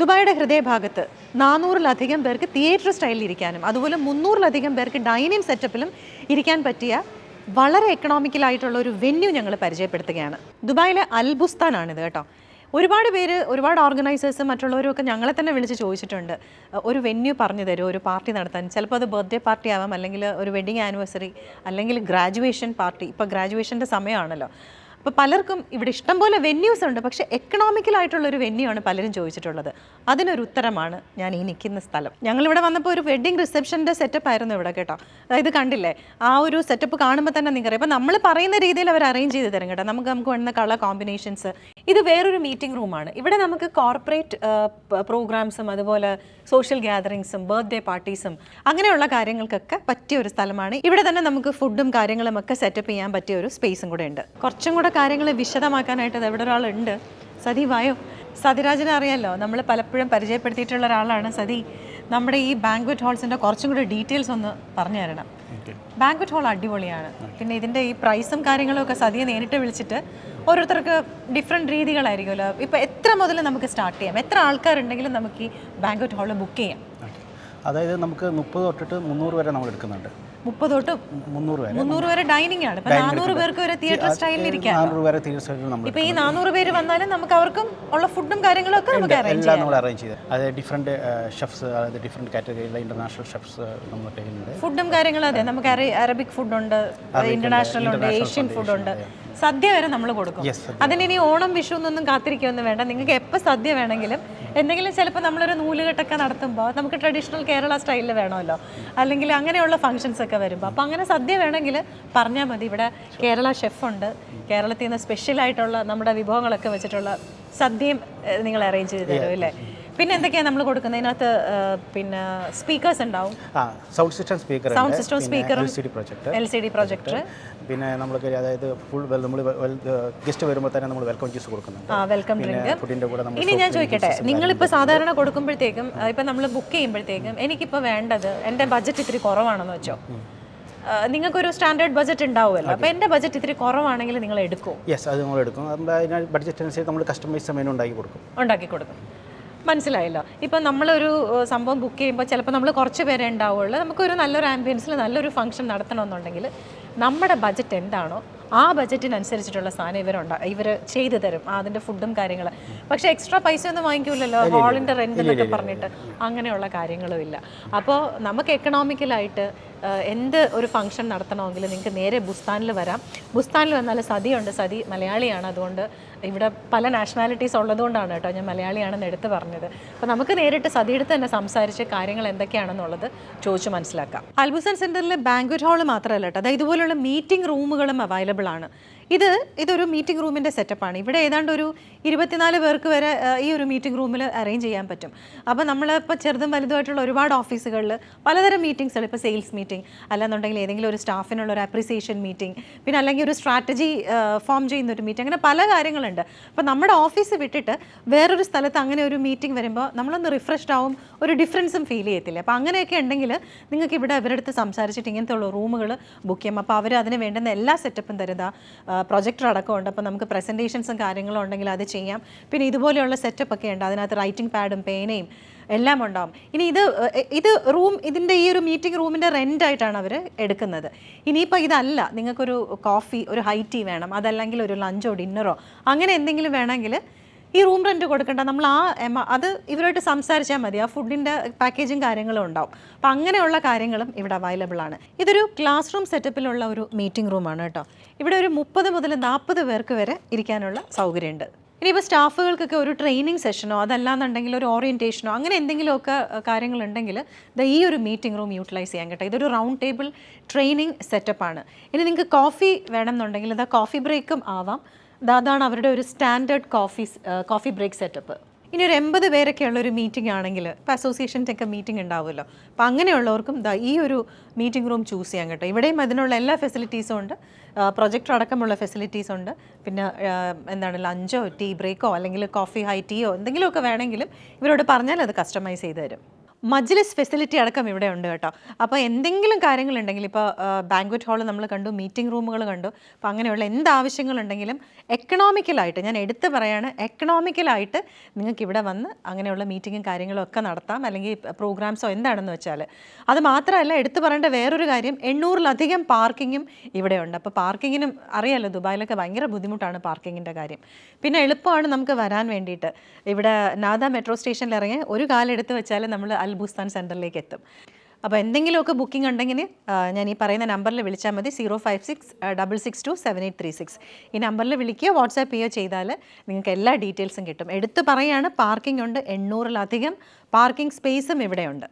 ദുബായിയുടെ ഹൃദയഭാഗത്ത് നാനൂറിലധികം പേർക്ക് തിയേറ്റർ സ്റ്റൈലിൽ ഇരിക്കാനും അതുപോലെ മുന്നൂറിലധികം പേർക്ക് ഡൈനിങ് സെറ്റപ്പിലും ഇരിക്കാൻ പറ്റിയ വളരെ എക്കണോമിക്കലായിട്ടുള്ള ഒരു വെന്യൂ ഞങ്ങൾ പരിചയപ്പെടുത്തുകയാണ്. ദുബായിലെ അൽബുസ്താനാണിത് കേട്ടോ. ഒരുപാട് പേര് ഒരുപാട് ഓർഗനൈസേഴ്സും മറ്റുള്ളവരും ഒക്കെ ഞങ്ങളെ തന്നെ വിളിച്ച് ചോദിച്ചിട്ടുണ്ട്. ഒരു വെന്യൂ പറഞ്ഞു തരുമോ? ഒരു പാർട്ടി നടത്താൻ. ചിലപ്പോൾ അത് ബർത്ത്ഡേ പാർട്ടി ആവാം അല്ലെങ്കിൽ ഒരു വെഡിങ് ആനിവേഴ്സറി അല്ലെങ്കിൽ ഗ്രാജുവേഷൻ പാർട്ടി ഇപ്പോൾ ഗ്രാജുവേഷന്റെ സമയമാണല്ലോ. അപ്പോൾ പലർക്കും ഇവിടെ ഇഷ്ടംപോലെ വെന്യൂസ് ഉണ്ട്. പക്ഷേ എക്കണോമിക്കലായിട്ടുള്ളൊരു വെന്യൂ ആണ് പലരും ചോദിച്ചിട്ടുള്ളത്. അതിനൊരു ഉത്തരമാണ് ഞാൻ ഈ നിൽക്കുന്ന സ്ഥലം. ഞങ്ങളിവിടെ വന്നപ്പോൾ ഒരു വെഡിങ് റിസപ്ഷന്റെ സെറ്റപ്പ് ആയിരുന്നു ഇവിടെ കേട്ടോ. അതായത് കണ്ടില്ലേ? ആ ഒരു സെറ്റപ്പ് കാണുമ്പോൾ തന്നെ നിങ്ങൾക്ക് അപ്പോൾ നമ്മൾ പറയുന്ന രീതിയിൽ അവർ അറേഞ്ച് ചെയ്ത് തരും കേട്ടോ. നമുക്ക് നമുക്ക് വേണ്ടുന്ന കളർ കോമ്പിനേഷൻസ് ഇത് വേറൊരു മീറ്റിംഗ് റൂമാണ് ഇവിടെ നമുക്ക് കോർപ്പറേറ്റ് പ്രോഗ്രാംസും അതുപോലെ സോഷ്യൽ ഗ്യാതറിങ്സും ബർത്ത്ഡേ പാർട്ടീസും അങ്ങനെയുള്ള കാര്യങ്ങൾക്കൊക്കെ പറ്റിയ ഒരു സ്ഥലമാണ്. ഇവിടെ തന്നെ നമുക്ക് ഫുഡും കാര്യങ്ങളും ഒക്കെ സെറ്റപ്പ് ചെയ്യാൻ പറ്റിയ ഒരു സ്പേസും കൂടെ ഉണ്ട്. കുറച്ചും കൂടെ കാര്യങ്ങൾ വിശദമാക്കാനായിട്ട് ഇവിടെ ഒരാളുണ്ട്. സതി വായോ? സതിരാജിനെ അറിയാമല്ലോ നമ്മൾ പലപ്പോഴും പരിചയപ്പെടുത്തിയിട്ടുള്ള ഒരാളാണ് സതി. നമ്മുടെ ഈ ബാങ്ക്വറ്റ് ഹാൾസിന്റെ കുറച്ചും കൂടി ഡീറ്റെയിൽസ് ഒന്ന് പറഞ്ഞു തരണം. ബാങ്ക്വറ്റ് ഹാൾ അടിപൊളിയാണ്. പിന്നെ ഇതിന്റെ ഈ പ്രൈസും കാര്യങ്ങളും ഒക്കെ സതിയെ നേരിട്ട് വിളിച്ചിട്ട് ഓരോരുത്തർക്ക് ഡിഫറെന്റ് രീതികളായിരിക്കുമല്ലോ. ഇപ്പോൾ എത്ര മുതൽ നമുക്ക് സ്റ്റാർട്ട് ചെയ്യാം? എത്ര ആൾക്കാരുണ്ടെങ്കിലും നമുക്ക് ഈ ബാങ്ക്വറ്റ് ഹാളിൽ ബുക്ക് ചെയ്യാം. അതായത് നമുക്ക് മുപ്പത് തൊട്ടിട്ട് മുന്നൂറ് വരെ നമ്മൾ എടുക്കുന്നുണ്ട്. മുപ്പത് തൊട്ട് മുന്നൂറ് വരെ. മുന്നൂറ് വരെ ഡൈനിങ് ആണ്. നാനൂറ് പേർക്ക് വരെ തിയേറ്റർ സ്റ്റൈലിൽ ഇരിക്കാം. നാനൂറ് വരെ തിയേറ്റർ സ്റ്റൈലിൽ നമ്മൾ ഇപ്പോൾ ഈ നാനൂറ് പേര് വന്നാലും നമുക്ക് അവർക്കും ഉള്ള ഫുഡും കാര്യങ്ങളും ഒക്കെ നമുക്ക് അറേഞ്ച് എല്ലാം നമ്മൾ അറേഞ്ച് ചെയ്ത് അതായത് ഡിഫറെന്റ് ഷെഫ്സ് അതായത് ഡിഫറെന്റ് കാറ്റഗറിയിലെ ഇന്റർനാഷണൽ ഷെഫ്സ് നമ്മുടെ കയ്യിലുണ്ട് ഫുഡും കാര്യങ്ങളും അതെ. നമുക്ക് അറബിക് ഫുഡ് ഉണ്ട് ഇന്റർനാഷണൽ ഉണ്ട് ഏഷ്യൻ ഫുഡ് ഉണ്ട്. സദ്യ വരെ നമ്മൾ കൊടുക്കും. Yes, അതിന് ഇനി ഓണം വിഷു എന്നൊന്നും കാത്തിരിക്കൊന്നും വേണ്ട. നിങ്ങൾക്ക് എപ്പോൾ സദ്യ വേണമെങ്കിലും എന്തെങ്കിലും ചിലപ്പോൾ നമ്മളൊരു നൂലുകെട്ടൊക്കെ നടത്തുമ്പോൾ നമുക്ക് ട്രഡീഷണൽ കേരള സ്റ്റൈലിൽ വേണമല്ലോ. അല്ലെങ്കിൽ അങ്ങനെയുള്ള ഫംഗ്ഷൻസ് ഒക്കെ വരുമ്പോൾ അപ്പോൾ അങ്ങനെ സദ്യ വേണമെങ്കിൽ പറഞ്ഞാൽ മതി. ഇവിടെ കേരള ഷെഫുണ്ട് കേരളത്തിൽ നിന്ന് സ്പെഷ്യലായിട്ടുള്ള നമ്മുടെ വിഭവങ്ങളൊക്കെ വെച്ചിട്ടുള്ള സദ്യയും നിങ്ങൾ അറേഞ്ച് ചെയ്ത് തരും അല്ലേ? പിന്നെ എന്തൊക്കെയാ നമ്മൾ കൊടുക്കുന്നത് ഇതിനകത്ത് പിന്നെ സ്പീക്കേഴ്സ് ഉണ്ടാവും. ആ sound system speaker sound system speaker L C D project L C D projector പിന്നെ നമ്മൾക്ക് അതായത് ഫുൾ നമ്മൾ ഗസ്റ്റ് വരുമ്പോൾ തന്നെ നമ്മൾ വെൽക്കം ജ്യൂസ് കൊടുക്കുന്നുണ്ട്. ആ വെൽക്കം ഡ്രിങ്ക് ഫുഡിന്റെ കൂടെ നമ്മൾ ഇനി ഞാൻ ചോദിക്കട്ടെ നിങ്ങൾ ഇപ്പോ സാധാരണ കൊടുക്കുമ്പോഴത്തേക്കും ഇപ്പോ ഇപ്പം നമ്മൾ ബുക്ക് ചെയ്യുമ്പോഴത്തേക്കും എനിക്കിപ്പോൾ വേണ്ടത് എന്റെ ബഡ്ജറ്റ് ഇത്തിരി കുറവാണെന്ന് വെച്ചോ. നിങ്ങൾക്കൊരു സ്റ്റാൻഡേർഡ് ബഡ്ജറ്റ് ഉണ്ടാവുമല്ലോ. അപ്പോൾ എന്റെ ബഡ്ജറ്റ് ഇത്തിരി കുറവാണെങ്കിൽ നിങ്ങൾ എടുക്കും യെസ് അത് നമ്മൾ എടുക്കും അതിന് ബഡ്ജറ്റ് അനുസരിച്ച് നമ്മൾ കസ്റ്റമൈസ് മെനു ഉണ്ടാക്കി കൊടുക്കും. ഉണ്ടാക്കി കൊടുക്കും. മനസ്സിലായല്ലോ. ഇപ്പം നമ്മളൊരു സംഭവം ബുക്ക് ചെയ്യുമ്പോൾ ചിലപ്പോൾ നമ്മൾ കുറച്ച് പേരെ ഉണ്ടാവുള്ളൂ നമുക്കൊരു നല്ലൊരു ആംബിയൻസിൽ നല്ലൊരു ഫംഗ്ഷൻ നടത്തണമെന്നുണ്ടെങ്കിൽ നമ്മുടെ ബജറ്റ് എന്താണോ ആ ബജറ്റിനനുസരിച്ചിട്ടുള്ള സാധനം ഇവരുണ്ട് ഇവർ ചെയ്തു തരും. അതിന്റെ ഫുഡും കാര്യങ്ങൾ പക്ഷെ എക്സ്ട്രാ പൈസ ഒന്നും വാങ്ങിക്കൂലല്ലോ. ഹാളിന്റെ റെന്റ് എന്നൊക്കെ പറഞ്ഞിട്ട് അങ്ങനെയുള്ള കാര്യങ്ങളും ഇല്ല. അപ്പോൾ നമുക്ക് എക്കണോമിക്കലായിട്ട് എന്ത് ഒരു ഫംഗ്ഷൻ നടത്തണമെങ്കിൽ നിങ്ങൾക്ക് നേരെ ബുസ്താനിൽ വരാം. ബുസ്താനിൽ വന്നാൽ സതിയുണ്ട്. സതി മലയാളിയാണ്. അതുകൊണ്ട് ഇവിടെ പല നാഷണാലിറ്റീസ് ഉള്ളതുകൊണ്ടാണ് കേട്ടോ ഞാൻ മലയാളിയാണെന്ന് എടുത്ത് പറഞ്ഞത്. അപ്പോൾ നമുക്ക് നേരിട്ട് സതിയെടുത്ത് തന്നെ സംസാരിച്ച് കാര്യങ്ങൾ എന്തൊക്കെയാണെന്നുള്ളത് ചോദിച്ച് മനസ്സിലാക്കാം. അൽബുസൻ സെന്ററിൽ ബാങ്ക്വറ്റ് ഹാൾ മാത്രമല്ല കേട്ടോ. അതായത് ഇതുപോലുള്ള മീറ്റിംഗ് റൂമുകളും അവൈലബിൾ ആണ്. ഇത് ഇതൊരു മീറ്റിംഗ് റൂമിന്റെ സെറ്റപ്പാണ് ഇവിടെ ഏതാണ്ട് ഒരു ഇരുപത്തിനാല് പേർക്ക് വരെ ഈ ഒരു മീറ്റിംഗ് റൂമിൽ അറേഞ്ച് ചെയ്യാൻ പറ്റും. അപ്പോൾ നമ്മളിപ്പോൾ ചെറുതും വലുതുമായിട്ടുള്ള ഒരുപാട് ഓഫീസുകളിൽ പലതരം മീറ്റിംഗ്സുകൾ ഇപ്പോൾ സെയിൽസ് മീറ്റിംഗ് അല്ലാന്നുണ്ടെങ്കിൽ ഏതെങ്കിലും ഒരു സ്റ്റാഫിനുള്ള ഒരു അപ്രിസിയേഷൻ മീറ്റിംഗ് പിന്നെ അല്ലെങ്കിൽ ഒരു സ്ട്രാറ്റജി ഫോം ചെയ്യുന്ന ഒരു മീറ്റിംഗ് അങ്ങനെ പല കാര്യങ്ങളുണ്ട്. അപ്പോൾ നമ്മുടെ ഓഫീസ് വിട്ടിട്ട് വേറൊരു സ്ഥലത്ത് അങ്ങനെ ഒരു മീറ്റിംഗ് വരുമ്പോൾ നമ്മളൊന്ന് റിഫ്രഷ്ഡ് ആവും ഒരു ഡിഫറൻസും ഫീൽ ചെയ്യത്തില്ല. അപ്പോൾ അങ്ങനെയൊക്കെ ഉണ്ടെങ്കിൽ നിങ്ങൾക്ക് ഇവിടെ അവരടുത്ത് സംസാരിച്ചിട്ട് ഇങ്ങനത്തെ ഉള്ള റൂമുകൾ ബുക്ക് ചെയ്യാം. അപ്പോൾ അവർ അതിന് വേണ്ടുന്ന എല്ലാ സെറ്റപ്പും തരുന്ന പ്രൊജക്ടർ അടക്കമുണ്ട്. അപ്പോൾ നമുക്ക് പ്രസന്റേഷൻസും കാര്യങ്ങളും ഉണ്ടെങ്കിൽ അത് ചെയ്യാം. പിന്നെ ഇതുപോലെയുള്ള സെറ്റപ്പ് ഒക്കെ ഉണ്ട്. അതിനകത്ത് റൈറ്റിംഗ് പാഡും പേനയും എല്ലാം ഉണ്ടാവും. ഇനി ഇത് ഇത് റൂം ഇതിന്റെ ഈ ഒരു മീറ്റിംഗ് റൂമിന്റെ റെന്റ് ആയിട്ടാണ് അവർ എടുക്കുന്നത്. ഇനിയിപ്പോൾ ഇതല്ല. നിങ്ങൾക്കൊരു കോഫി ഒരു ഹൈ ടീ വേണം. അതല്ലെങ്കിൽ ഒരു ലഞ്ചോ ഡിന്നറോ അങ്ങനെ എന്തെങ്കിലും വേണമെങ്കിൽ ഈ റൂം റെന്റ് കൊടുക്കേണ്ട. നമ്മൾ ആ അത് ഇവരുമായിട്ട് സംസാരിച്ചാൽ മതി. ആ ഫുഡിന്റെ പാക്കേജും കാര്യങ്ങളും ഉണ്ടാവും. അപ്പം അങ്ങനെയുള്ള കാര്യങ്ങളും ഇവിടെ അവൈലബിൾ ആണ്. ഇതൊരു ക്ലാസ് റൂം സെറ്റപ്പിലുള്ള ഒരു മീറ്റിംഗ് റൂമാണ് കേട്ടോ. ഇവിടെ ഒരു മുപ്പത് മുതൽ നാൽപ്പത് പേർക്ക് വരെ ഇരിക്കാനുള്ള സൗകര്യമുണ്ട്. ഇനിയിപ്പോൾ സ്റ്റാഫുകൾക്കൊക്കെ ഒരു ട്രെയിനിങ് സെഷനോ അതല്ലാന്നുണ്ടെങ്കിൽ ഒരു ഓറിയന്റേഷനോ അങ്ങനെ എന്തെങ്കിലുമൊക്കെ കാര്യങ്ങളുണ്ടെങ്കിൽ ദാ ഈ ഒരു മീറ്റിംഗ് റൂം യൂട്ടിലൈസ് ചെയ്യാൻ കേട്ടോ. ഇതൊരു റൗണ്ട് ടേബിൾ ട്രെയിനിങ് സെറ്റപ്പാണ് ഇനി നിങ്ങൾക്ക് കോഫി വേണമെന്നുണ്ടെങ്കിൽ ഇതാ കോഫി ബ്രേക്കും ആവാം. അതാണ് അവരുടെ ഒരു standard coffee coffee break setup. ഇനി ഒരു എൺപത് പേരൊക്കെ ഉള്ള ഒരു മീറ്റിംഗ് ആണെങ്കിൽ ഇപ്പോൾ അസോസിയേഷന്റെ ഒക്കെ മീറ്റിംഗ് ഉണ്ടാവുമല്ലോ. അപ്പോൾ അങ്ങനെയുള്ളവർക്കും ദാ ഈ ഒരു മീറ്റിംഗ് റൂം ചൂസ് ചെയ്യാൻ കേട്ടോ. ഇവിടെയും അതിനുള്ള എല്ലാ ഫെസിലിറ്റീസും ഉണ്ട്. പ്രൊജക്ടർ അടക്കമുള്ള ഫെസിലിറ്റീസ് ഉണ്ട്. പിന്നെ എന്താണ് ലഞ്ചോ ടീ ബ്രേക്കോ അല്ലെങ്കിൽ കോഫി ഹൈ ടീയോ എന്തെങ്കിലുമൊക്കെ വേണമെങ്കിലും ഇവരോട് പറഞ്ഞാൽ അത് കസ്റ്റമൈസ് ചെയ്ത് തരും. മജ്ലിസ് ഫെസിലിറ്റി അടക്കം ഇവിടെ ഉണ്ട് കേട്ടോ. അപ്പോൾ എന്തെങ്കിലും കാര്യങ്ങളുണ്ടെങ്കിൽ ഇപ്പോൾ ബാങ്ക്വറ്റ് ഹാൾ നമ്മൾ കണ്ടു മീറ്റിംഗ് റൂമുകൾ കണ്ടു. അപ്പോൾ അങ്ങനെയുള്ള എന്ത് ആവശ്യങ്ങളുണ്ടെങ്കിലും എക്കണോമിക്കലായിട്ട് ഞാൻ എടുത്തു പറയാണ് എക്കണോമിക്കലായിട്ട് നിങ്ങൾക്ക് ഇവിടെ വന്ന് അങ്ങനെയുള്ള മീറ്റിങ്ങും കാര്യങ്ങളും ഒക്കെ നടത്താം. അല്ലെങ്കിൽ പ്രോഗ്രാംസോ എന്താണെന്ന് വെച്ചാൽ അത് മാത്രമല്ല എടുത്തു പറയേണ്ട വേറൊരു കാര്യം എണ്ണൂറിലധികം പാർക്കിങ്ങും ഇവിടെ ഉണ്ട്. അപ്പോൾ പാർക്കിങ്ങിനും അറിയാലോ ദുബായിലൊക്കെ ഭയങ്കര ബുദ്ധിമുട്ടാണ് പാർക്കിങ്ങിന്റെ കാര്യം. പിന്നെ എളുപ്പമാണ് നമുക്ക് വരാൻ വേണ്ടിയിട്ട്. ഇവിടെ നാദ മെട്രോ സ്റ്റേഷനിൽ ഇറങ്ങി ഒരു കാലെടുത്ത് വെച്ചാൽ നമ്മൾ അൽ ബുസ്താൻ സെന്ററിലേക്ക് എത്തും. അപ്പോൾ എന്തെങ്കിലുമൊക്കെ ബുക്കിംഗ് ഉണ്ടെങ്കിൽ ഞാൻ ഈ പറയുന്ന നമ്പറിൽ വിളിച്ചാൽ മതി. Zero five six double six two seven eight three six. ഈ നമ്പറിൽ വിളിക്കുകയോ വാട്സാപ്പ് ചെയ്യുകയോ ചെയ്താൽ നിങ്ങൾക്ക് എല്ലാ ഡീറ്റെയിൽസും കിട്ടും. എടുത്തു പറയുകയാണ് പാർക്കിംഗ് ഉണ്ട് എണ്ണൂറിലധികം. പാർക്കിംഗ് സ്പേസും ഇവിടെയുണ്ട്.